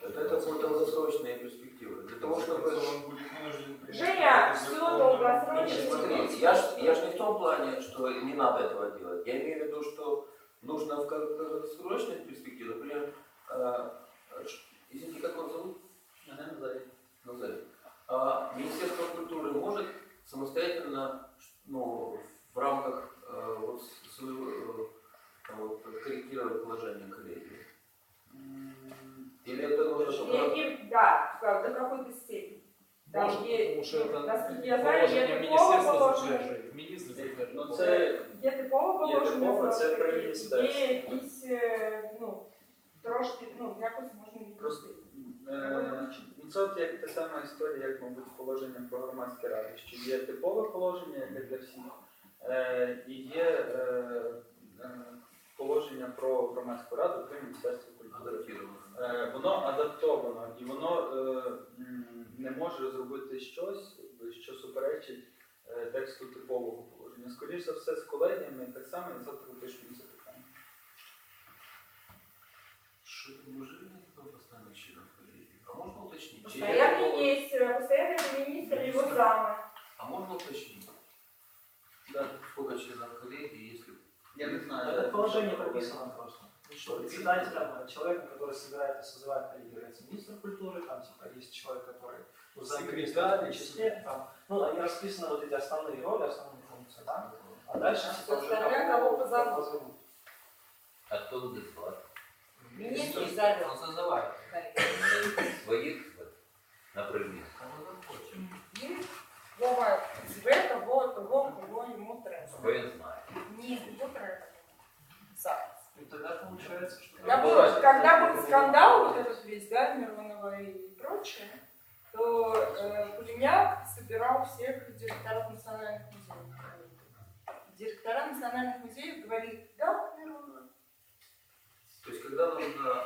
Это, это будет долгосрочные перспективы. Для того, чтобы... он Женя, закон, долгосрочно. я ж, я ж не в том плане, что не надо этого делать. Я имею в виду, что нужно в краткосрочной перспективе, например, э, извините, как вас зовут? Називають. Назарий. А Министерство культуры может самостоятельно, ну, в рамках э, вот своего, э, вот, корректировать положение коллегии? Или это нужно только... И- и- да, до какой-то степени. Там Может, є- тому що ну, це наскільки я знаю, є положення типове міністерства положення. затверджує, міністр затверджує. Ну це Є типове Є положення, типове, це таки, міністерстві. Є якісь, е, ну, трошки, ну, якось можна Просто відпустити. е, ну, це от як та сама історія, як, мабуть, положення про громадські ради, що є типове положення, яке для всіх, е, і є е, е, положення про громадську раду при Міністерстві культури. Адаптировано. Е, Воно адаптовано і воно е, м, не може зробити щось, що суперечить е, тексту типового положення. Скоріше за все, з колегіями так само і завтра випишемо це питання. Что это неужели нет этого постоянных членов коллегии? А можно уточнить? Чьи Постоянный это есть, э, постоянный министр и его замы. А можно уточнить? Да. Сколько членов коллегии, если... Я не знаю. Это положение прописано просто. Что, председателем, человеком, который собирает и созывает коллегию, является министр культуры, там типа есть человек, который ну, секретарь, числе, там, ну, они расписаны вот эти основные роли, основные функции, да? А дальше типа уже кого- позовут. А кто будет звать? Министр Он зовет. созывает. Своих, вот, например. Кого захочем. Він Вова зве того, того, кого йому треба. Кого я знаю. Ні, його треба. Зараз. И тогда получается, что... Когда Ну, был, бывает. когда был скандал вот этот весь, да, Миронова и прочее, то э, Кулемяк собирал всех директоров национальных музеев. Директора национальных музеев говорили, да, Миронова, То есть, когда нужно...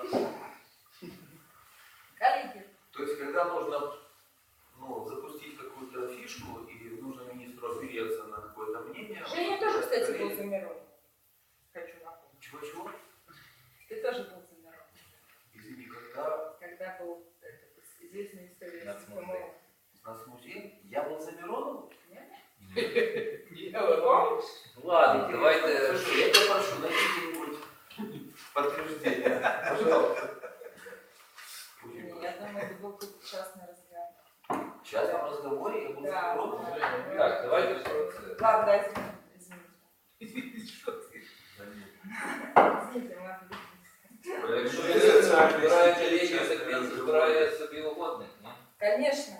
коллеги, То есть, когда нужно ну, запустить какую-то фишку, и нужно министру опереться Женя тоже, кстати, был за Миронова. Хочу напомнить. Чего-чего? Ты тоже был за Миронова. Извини, когда Когда был этот, известная история с Нацмузей. ФМО. у нас музей, я был за Миронова? Нет? Ні, Не помнишь? Ладно, давайте. Слушай, я тебя прошу, найди где-нибудь подтверждение. Пожалуйста. Не, я думаю, это был какой-то частный разговор. В частном разговоре я был за Да, Миронова? да. Так, давайте про це. Ладно, да, извините. Извините, мы отвлеклись. Якщо він збирає колегію, так він збирає собі угодник, ні? Конечно.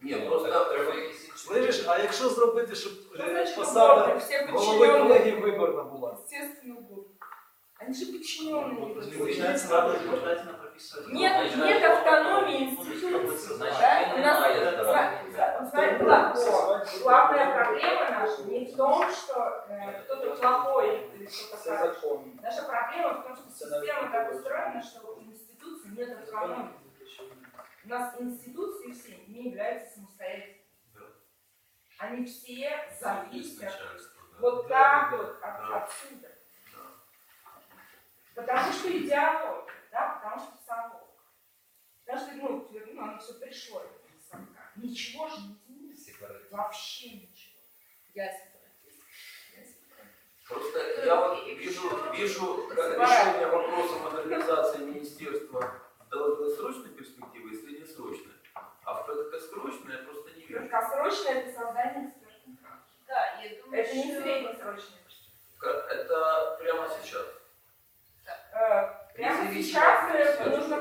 Ні, Ну, просто... так треба якісь інші. Слышиш, а якщо зробити, щоб Что е, значит посада угодно? Все голови колегії подчиненные. виборна була? Естественно, угодно. Они же подчиненные. Получается, надо обязательно прописывать. Нет, нет автономии институции. за- знаете, да, о, главная проблема наша не в том, что э, кто-то плохой или кто-то Це хороший. Наша проблема в том, что система так устроена, что у институции нет автономии. У нас институции все не являются самостоятельными. Они все зависят вот так вот от- Да. отсюда. Потому что идеология, да, потому что совок. Даже, ну, ну, оно все пришло из совка. Ничего же не Сепаратизм. Вообще ничего. Я сепаратист. Я сепаратист. Просто я вот вижу, вижу как решение вопроса модернизации министерства в долгосрочной перспективе и среднесрочной. А в краткосрочной я просто не вижу. Краткосрочное это создание экспертных. Да, я думаю, Это не среднесрочное. Это прямо сейчас. Э, Прямо сейчас э, нужно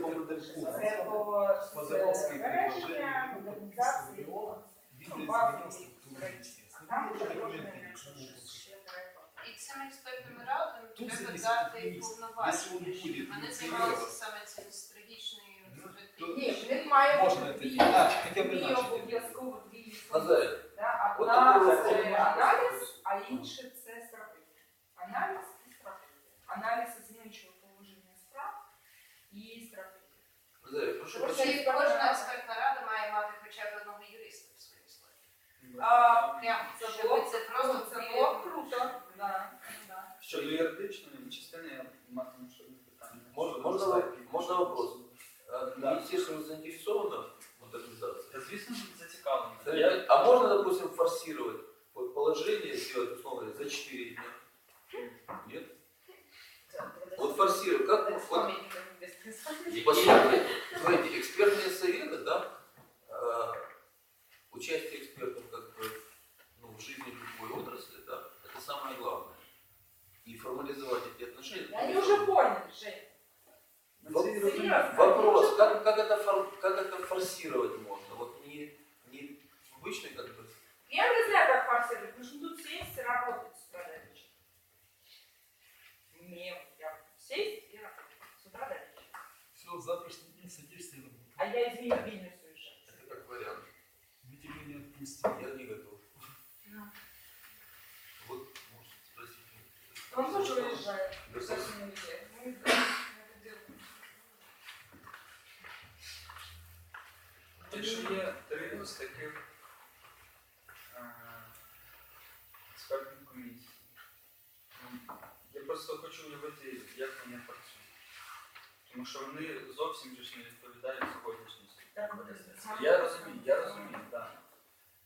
по модерку. этого с Подавалский гаража, предложение. модернизации, Він ну, базу змінився в игры. естественно. Там уже Документи, можно якщо щедрая і цим експертним радам треба дати повноваження, вони займалися саме цим стратегічною Ну, Ні, в них має бути дві, обов'язково дві одна це аналіз, а інше А, прям це було, просто це було круто. Да, да. Щодо юридичної частини я матиму щодо питання. Можна, можна, можна вопрос? Да. Не все, что заинтересовано в модернизации. Та звісно, зацікавлені. Це я- А можно, допустим, форсировать? Положение сделать, условно, за 4 дня? Нет? Вот форсировать. Как, вот, Пам'ять без- Все, завтрашний день садишься и работаешь. А я из Вильнюса уезжаю. это как вариант. Мы тебя не отпустим. Я не готов. Ну. Вот, может, спросите. Он тоже уезжает. Да, Кстати, не уезжает. Ну, да, это дело. якщо є три з таких е, експертних комісій, ну, я просто хочу уявити, як вони працюють. Тому що вони зовсім ж не відповідають сьогоднішній Так. Я розумію, я розумію, так.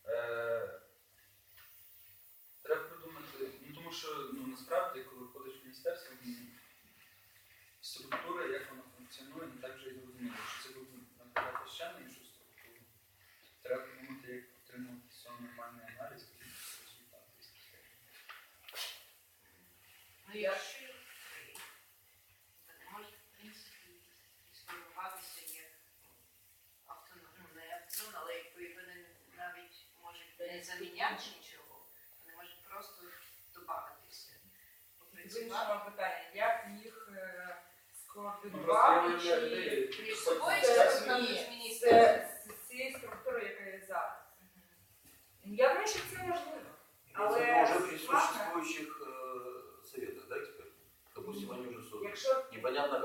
Е, треба придумати, ну тому що ну, насправді, коли ходиш в міністерство, структура, як вона функціонує, не так вже і зрозуміло, що це буде набагато ще на іншу структуру. Треба подумати, як отримати з цього нормальний аналіз, який буде результати. і стратегії. Ну, якщо вони можуть, в принципі, сформуватися як автономно, ну, не автономно, але якби вони навіть можуть не заміняти нічого, вони можуть просто додатися, попрацювати. Вирішимо питання, як їх е, Ну, просто я скоординувати уявляю чи людей, Між що собою це- чи це- разом Ні, з міністром? це з цієї структури, яка є зараз. Я думаю, що це можливо. Але Это уже при складно. существующих э, советах, да, экспертов? Допустим, они уже созданы. Якщо Непонятно,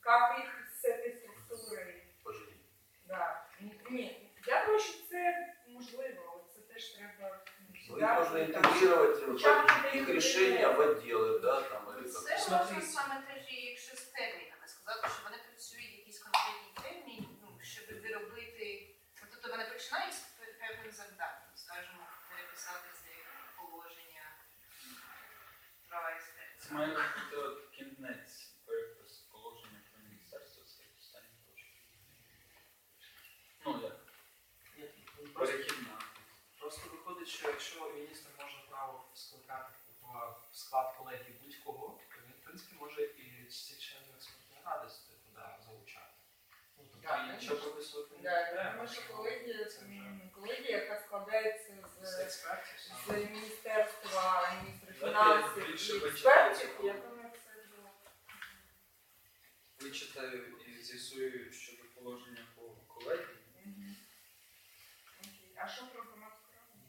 как их як їх з цієї структури поженить. Да. Ні, ні, ну, их нужно интегрировать чотири их решения в отделы, да, там, или Це как. можна Смотрите. саме теж і якщо з термінами сказати, що вони працюють якісь конкретні терміни, ну, щоб виробити. ну, Тобто вони починають з пе- певним завданням, скажімо, переписати з них положення права Це експерта. має бути от кінець перепис положення про міністерство це остання точка. Ну як, Ні, ну, просто, перехідна. просто виходить, що якщо міністр може право скликати в склад колегії будь-кого, то він, в принципі, може і з цих членів експертної ради туди залучати. Ну, тобто Так, і звісно. нічого прописувати не Да, я треба. думаю, що що колегія, це вже м, колегія, яка складається з міністерства, міністра Давайте фінансів і експертів, я думаю, це було. Вичитаю і з'ясую щодо положення по колегії. А що про громадську раду?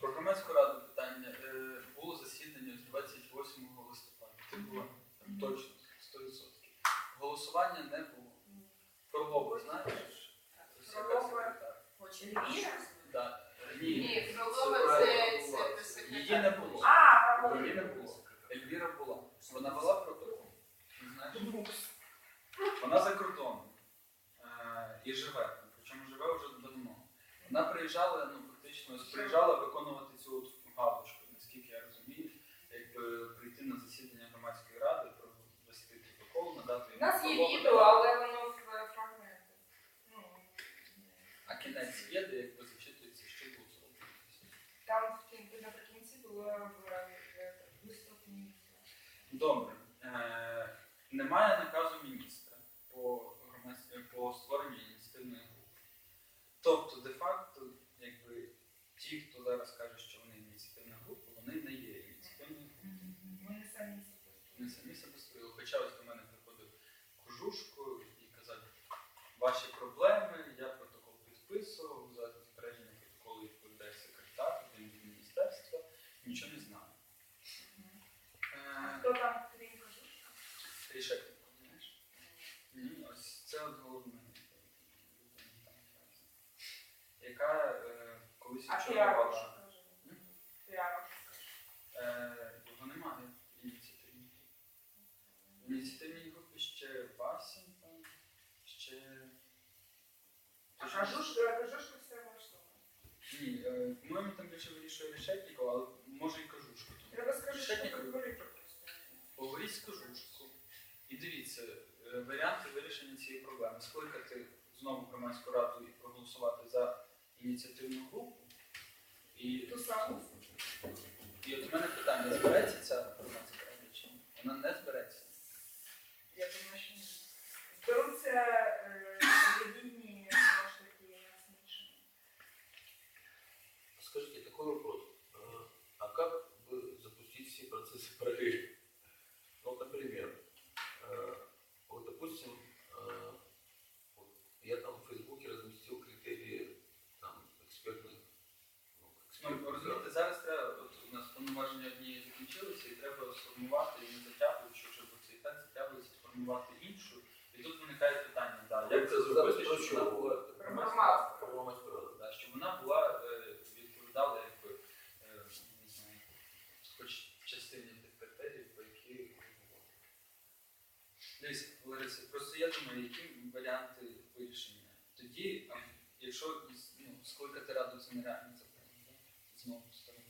Про громадську раду питання. Е, було засідання з 28 листопада. Це було Мгм. точно 100%. Голосування не було. Фролова, знаєш? Фролова. секретар. Львів? Ні, Фролова це, це її не було. А, Її не було. Ельвіра була. Вона вела. Не знаєш? Вона за кордоном е, і живе. Причому живе вже давно. Вона приїжджала, ну фактично приїжджала виконувати цю от галочку, наскільки я розумію, якби прийти на засідання громадської ради, провести протокол, надати У йому нас є слово. відео, але воно в е, фрагменті. Ну, А кінець є, де якби зачитується, що було зроблено. там в кін- наприкінці було в, е, виступ міністра. Добре. Е, немає наказу міністра по, громадській- по створенню ініціативної групи. Тобто, де-факто, якби ті, хто зараз каже, що вони ініціативна група, вони не є ініціативною групою. Ми не самі себе. Вони самі себе створили. Хоча ось до мене приходив Кожушко і казав, ваші Тобто, а що каже? Ти Ярок? Його немає в ініціативній групі. В ініціативній групі ще Васін, там, ще. А кажушка все влаштовано. Ні, е, по-моєму, там більше вирішує Решетніков, але може і кажушку. Треба скажу, що просто. Поговоріть з кажушку. І дивіться, е, варіанти вирішення цієї проблеми. Скликати знову громадську раду і проголосувати за ініціативну групу, і, Ту саму? і от у мене питання, збирається ця громадська речі? Вона не збереться. Це сторони.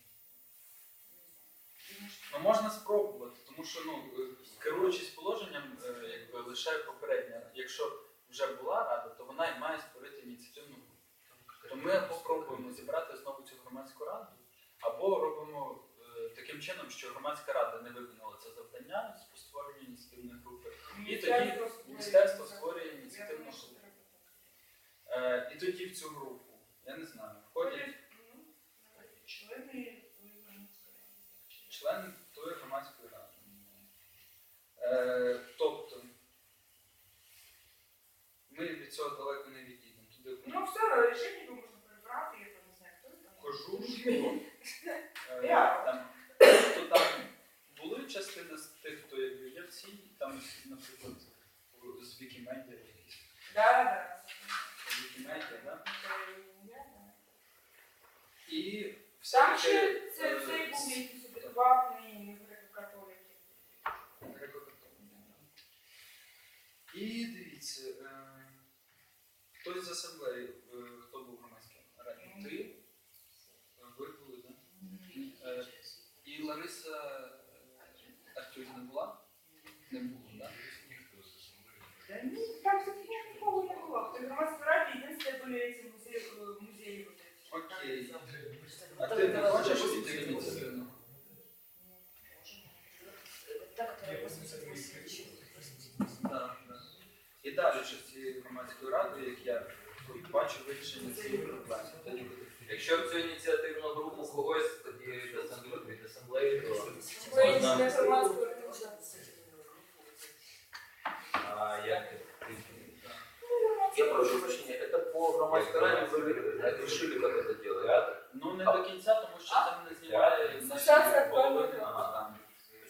Ну, можна спробувати, тому що ну, е, керуючись положенням, е, якби лише попередня, якщо вже була рада, то вона і має створити ініціативну групу. То ми або пробуємо зібрати знову цю громадську раду, або робимо е, таким чином, що громадська рада не виконала це завдання з створення ініціативної групи. І тоді міністерство створює ініціативну групу. Е, і тоді в цю групу, я не знаю, входять Входять, ну, давайте, члени Громадської ради. члени тої громадської ради. Е, тобто, ми від цього далеко не відійдемо. Туди Ну, все, решение можна прибрати, я там не знаю, хто там. кожушку, е, Я. там, то там були частина з тих, хто якби є всі, там, наприклад, з Вікімедіа якісь. Да, да. Вікімедіа, да? Це я, да. І Там ще це, е, цей був якийсь адекватний греко-католик. греко-католики. І дивіться, е, хтось з асамблеї, е, хто був громадським раді? Ти? Е, Ви були, так? Е, І Лариса е, не була? Не було, так? Да ні, там нікого не було. В громадській раді єдине були ці музеї, музеї. Окей. А ти не хочеш піти в ініціативну? Так, так. І далі ще з цією громадською радою, як я бачу вирішення цієї проблеми. Якщо в цю ініціативну групу когось тоді від асамблеї, від асамблеї, то Ви можна- не громадську організацію. а як ти? Я прошу прощения, это по громадской раде вы решили, как это делать? Ну не до кінця, тому що там не знімає Асоціація наші половини. актуальних Ага, там.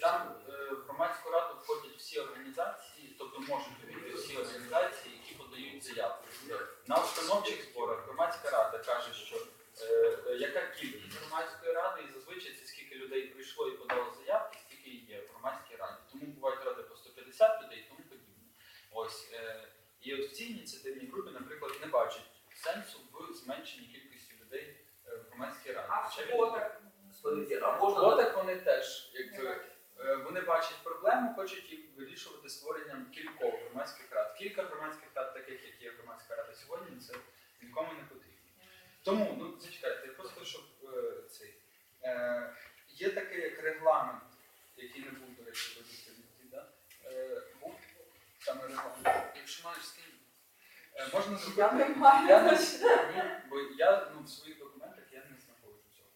Там е, в громадську раду входять всі організації, тобто можуть бути всі організації, які подають заявки. На установчих зборах громадська рада каже, що Е, є таке як регламент, який не був, до речі, вибухнутий, да? е, був саме регламент. Якщо маєш скинь. Е, можна зробити. Я не маю. Я не ні, бо я ну, в своїх документах я не знаходжу цього.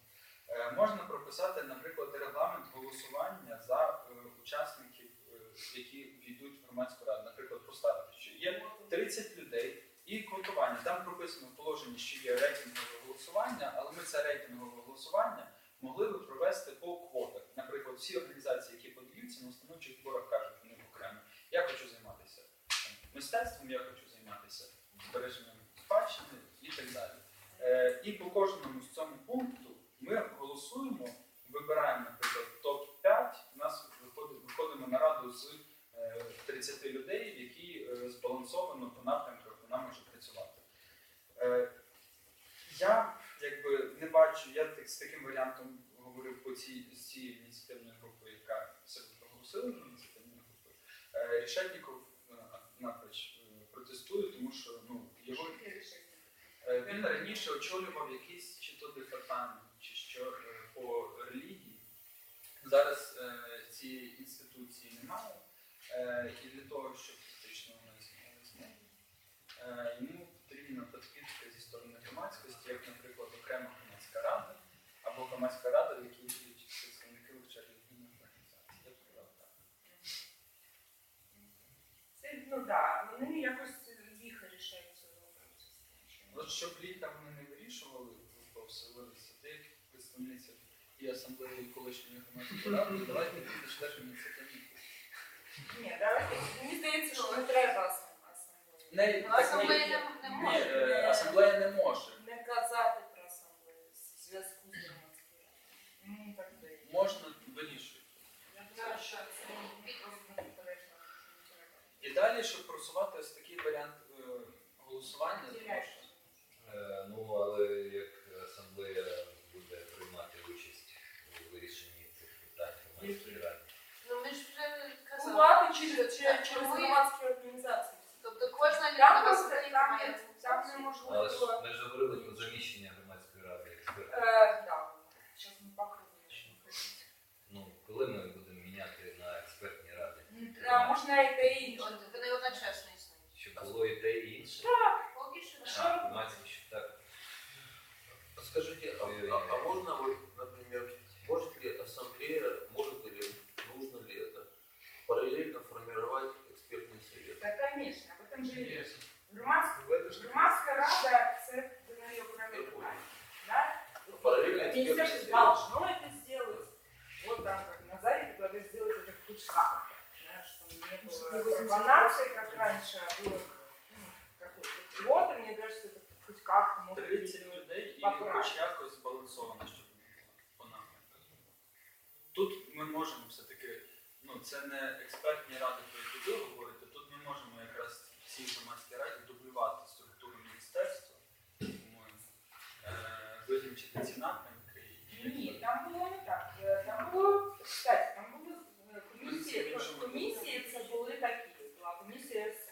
Е, можна прописати, наприклад, регламент голосування за е, учасників, е, які війдуть в громадську раду. Наприклад, поставити, що є 30 людей і квотування. Там прописано в положенні, що є рейтингове голосування, але ми це рейтингове голосування могли би провести по квотах. Наприклад, всі організації, які подаються на установчих зборах, кажуть вони окремо. Я хочу займатися мистецтвом, я хочу займатися збереженням спадщини і так далі. Е, і по кожному з цьому пункту ми голосуємо, вибираємо, наприклад, топ-5. У нас виходить, виходимо на раду з е, 30 людей, які е, збалансовано по напрямках вона може працювати. Е, я бачу. я так, з таким варіантом говорив по цій з цією ініціативною групою, яка себе проголосила на ініціативною групою. Е, Решетніков е, напроч е, протестує, тому що ну, його Він раніше очолював якийсь чи то департамент, чи що по релігії. Зараз цієї інституції немає. І для того, щоб фактично вона існувала знову, е, йому потрібна підпитка зі сторони громадськості, як, наприклад, окрема громадська рада, або громадська рада, в якій діють представники релігійних організацій. Я б сказав так. Це, ну так, вони якось ліхо рішають цю. От щоб літа вони не вирішували, бо вселилися, ти як представниця і асамблеї колишньої громадської ради, давайте ти теж ініціативні. Ні, давайте, мені здається, що не треба асамблеї. Не, так асамблея не, не ні, може. е, асамблея не може. Не казати про асамблею в зв'язку з громадською радою. Мені так здається. Можна вирішувати. Я думаю, що це підпис. І далі, щоб просувати ось такий варіант е, голосування, Теряєш. Е, Ну, але як асамблея буде приймати участь у вирішенні цих питань громадської ради. Ну ми ж вже казали. Влади через, що через, через ми- громадські організації. Тобто кожна Там людина просто асамблеї там, там організацію. Але ж ми ж говорили раньше, а было ну, какой-то квоты. Мне кажется, это в кучках может 30 быть. людей і Поправ. хоч якось збалансовано, щоб по напрямках. Тут ми можемо все-таки, ну це не експертні ради, про які ви говорите, тут ми можемо якраз всі громадські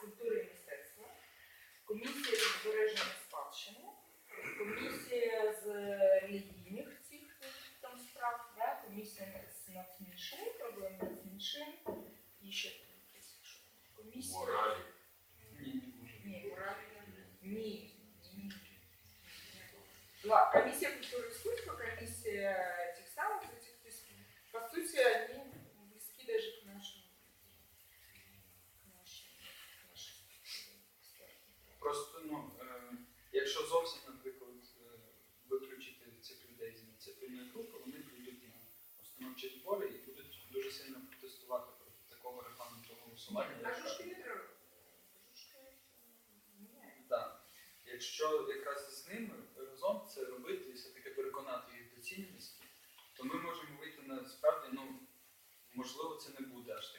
культури і мистецтва, комісія з збереження спадщини, комісія з релігійних цих е, там справ, да? комісія з нацменшин, проблем нацменшин, і ще якісь, комісія. Морали. Ні, ні. Ні, мораль. Ні. Ні. Была комиссия Так. Якщо якраз з ними разом це робити і все-таки переконати їх до цінності, то ми можемо вийти на справді, ну можливо, це не буде аж